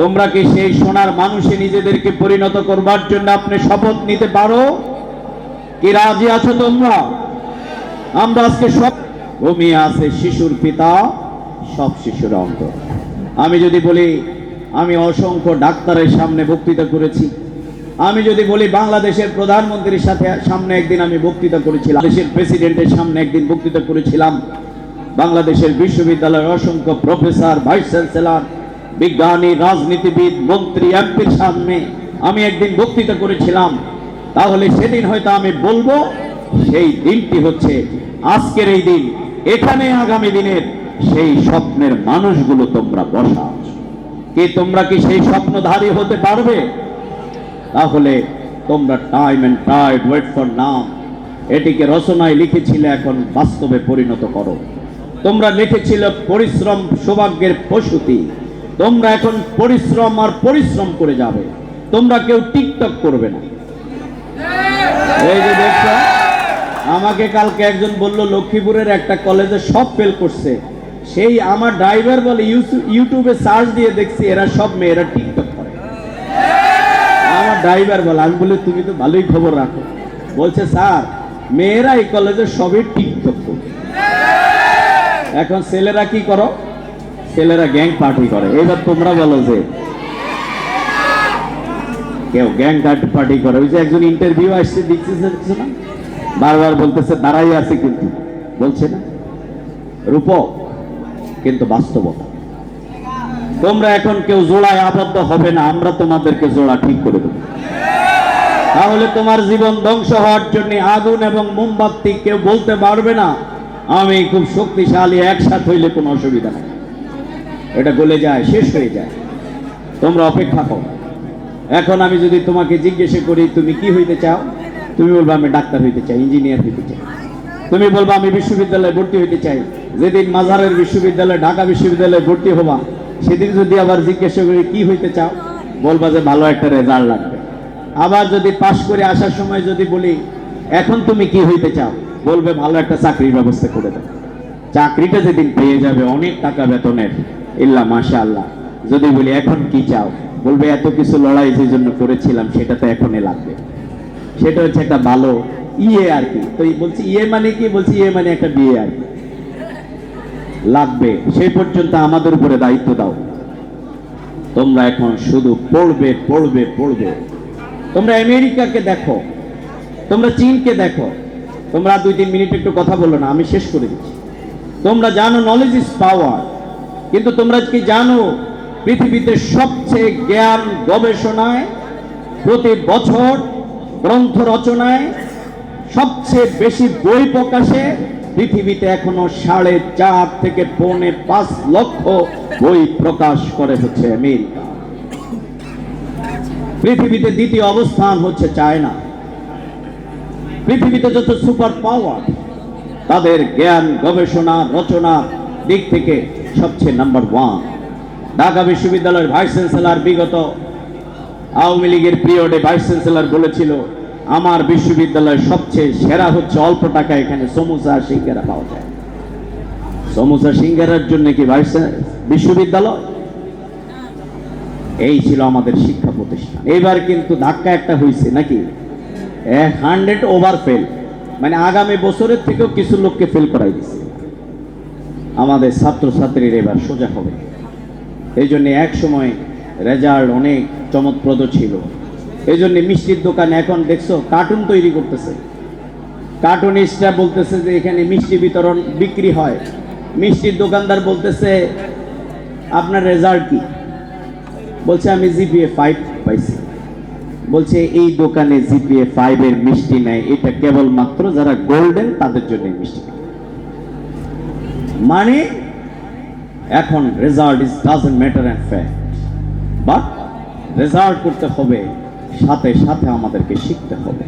তোমরা কি সেই সোনার মানুষে নিজেদেরকে পরিণত করবার জন্য আপনি শপথ নিতে পারো? কি রাজি আছো তোমরা? আমরা আজকে সব ঘুমিয়ে আছে শিশুর পিতা, সব শিশুর অন্ত আমি যদি বলি, আমি অসংখ্য ডাক্তারের সামনে বক্তৃতা করেছি। আমি যদি বলি, বাংলাদেশের প্রধানমন্ত্রীর সাথে সামনে একদিন আমি বক্তৃতা করেছিলাম। দেশের প্রেসিডেন্টের সামনে একদিন বক্তৃতা করেছিলাম। বাংলাদেশের বিশ্ববিদ্যালয়ের অসংখ্য প্রফেসর, ভাইস চ্যান্সেলর, বিজ্ঞানী, রাজনীতিবিদ, মন্ত্রী, এমপির সামনে আমি একদিন বক্তৃতা করেছিলাম। তাহলে সেদিন হয়তো আমি বলব, সেই দিনটি হচ্ছে আজকের এই দিন। এখানে আগামী দিনের সেই স্বপ্নের মানুষগুলো তোমরা বসা। কি তোমরা কি সেই স্বপ্নধারী হতে পারবে? তাহলে তোমরা time and tide wait for none এটিকে রচনায় লিখেছিলে, এখন বাস্তবে পরিণত করো। তোমরা লিখেছিলে পরিশ্রম সৌভাগ্যের প্রসূতি। তোমরা এখন পরিশ্রম আর পরিশ্রম করে যাবে। তোমরা কেউ টিকটক করবে না। এই যে দেখছ, আমাকে কালকে একজন বলল, লক্ষ্মীপুরের একটা কলেজে সব ফেল করছে। সেই আমার ড্রাইভার বলে ইউটিউবে সার্চ দিয়ে দেখছি, এরা সব মেয়েরা টিকটক করে। আমার ড্রাইভার বলে, আমি বলি, তুমি তো ভালোই খবর রাখো। বলছে, স্যার, মেয়েরা এই কলেজে সবই করে এখন ছেলেরা কি করো? ছেলেরা গ্যাং পার্টি করে। এবার তোমরা বলো যে কেউ গ্যাং পার্টি করে। ওই যে একজন ইন্টারভিউ আসছে দিচ্ছে না? বারবার বলতেছে, দাঁড়াই আছে কিন্তু। বলছে না। রূপক, কিন্তু বাস্তবতা। তোমরা এখন কেউ জোড়ায় আবদ্ধ হবে না, আমরা তোমাদেরকে জোড়া ঠিক করে দেবো। তাহলে তোমার জীবন ধ্বংস হওয়ার জন্য আগুন এবং মোমবাতি কেউ বলতে পারবে না। আমি খুব শক্তিশালী, একসাথে হইলে কোনো অসুবিধা নেই। এটা গলে যায়, শেষ হয়ে যায়। তোমরা অপেক্ষা করো। এখন আমি যদি তোমাকে জিজ্ঞেস করি, তুমি কি হইতে চাও? তুমি বলব, আমি ডাক্তার হইতে চাই, ইঞ্জিনিয়ার হইতে চাই। তুমি বলব, আমি বিশ্ববিদ্যালয়ে ভর্তি হইতে চাই। যেদিন মাজারের বিশ্ববিদ্যালয়ে, ঢাকা বিশ্ববিদ্যালয়ে ভর্তি হবা, সেদিন যদি আবার জিজ্ঞেস করি, কি হইতে চাও? বলবা যে ভালো একটা রেজাল্ট লাগবে। আবার যদি পাশ করে আসার সময় যদি বলি, এখন তুমি কি হইতে চাও? বলবে, ভালো একটা চাকরির ব্যবস্থা করে দাও। চাকরিটা যেদিন পেয়ে যাবে, অনেক টাকা বেতনের। ইল্লা মাশা আল্লাহ যদি বলি, এখন কি চাও? বলবে, এত কিছু লড়াই যে জন্য করেছিলাম সেটা তো এখনই লাগবে। সেটা হচ্ছে একটা ভালো ইয়ে আর কি। তো বলছি ইয়ে মানে কি? বলছি ইয়ে মানে একটা বিয়ে আর কি। লাগবে। সেই পর্যন্ত আমাদের উপরে দায়িত্ব দাও। তোমরা এখন শুধু পড়বে পড়বে পড়বে। তোমরা আমেরিকাকে দেখো। তোমরা চীনকে দেখো। তোমরা দুই তিন মিনিট একটু কথা বলো না, আমি শেষ করে দিচ্ছি। তোমরা জানো নলেজ ইজ পাওয়ার কিন্তু তোমরা কি জানো পৃথিবীতে সবচেয়ে জ্ঞান গবেষণায়, প্রতি বছর গ্রন্থ রচনায় সবচেয়ে বেশি বই প্রকাশে পৃথিবীতে এখনও সাড়ে চার থেকে পৌনে পাঁচ লক্ষ বই প্রকাশ করে হচ্ছে আমেরিকা। পৃথিবীতে দ্বিতীয় অবস্থান হচ্ছে চায়না। পৃথিবীতে যত সুপার পাওয়ার, তাদের জ্ঞান, গবেষণা, রচনা দিক থেকে সবচেয়ে নাম্বার ওয়ান ঢাকা বিশ্ববিদ্যালয়ের ভাইস চ্যান্সেলর বিগত আওয়ামী লীগের পিরিয়ডে ভাইস চ্যান্সেলর বলেছিল, আমার বিশ্ববিদ্যালয় সবচেয়ে সেরা হচ্ছে অল্প টাকা, এখানে আর সিঙ্গারা পাওয়া যায়। সমুচা, সিঙ্গারার জন্য কি ভাইস বিশ্ববিদ্যালয়? এই ছিল আমাদের শিক্ষা প্রতিষ্ঠান। এবার কিন্তু ধাক্কা একটা হয়েছে নাকি? হান্ড্রেড ওভার ফেল মানে আগামী বছরের থেকেও কিছু লোককে ফেল করাই দিচ্ছে আমাদের ছাত্রছাত্রীর এবার সোজা হবে। এই জন্য এক সময় রেজাল্ট অনেক চমৎপ্রদ ছিল। এই জন্য মিষ্টির দোকান এখন দেখছ কার্টুন তৈরি করতেছে। কার্টুনিস্টরা বলতেছে যে এখানে মিষ্টি বিতরণ বিক্রি হয়। মিষ্টির দোকানদার বলতেছে, আপনার রেজাল্ট কি? বলছে, আমি জিপিএ ফাইভ পাইছি। বলছে, এই দোকানে জিপিএ ফাইভ এর মিষ্টি নেয় এটা কেবলমাত্র যারা গোল্ডেন তাদের জন্য মিষ্টি। মানে এখন result is doesn't matter and fact but result করতে হবে, সাথে সাথে আমাদেরকে শিখতে হবে।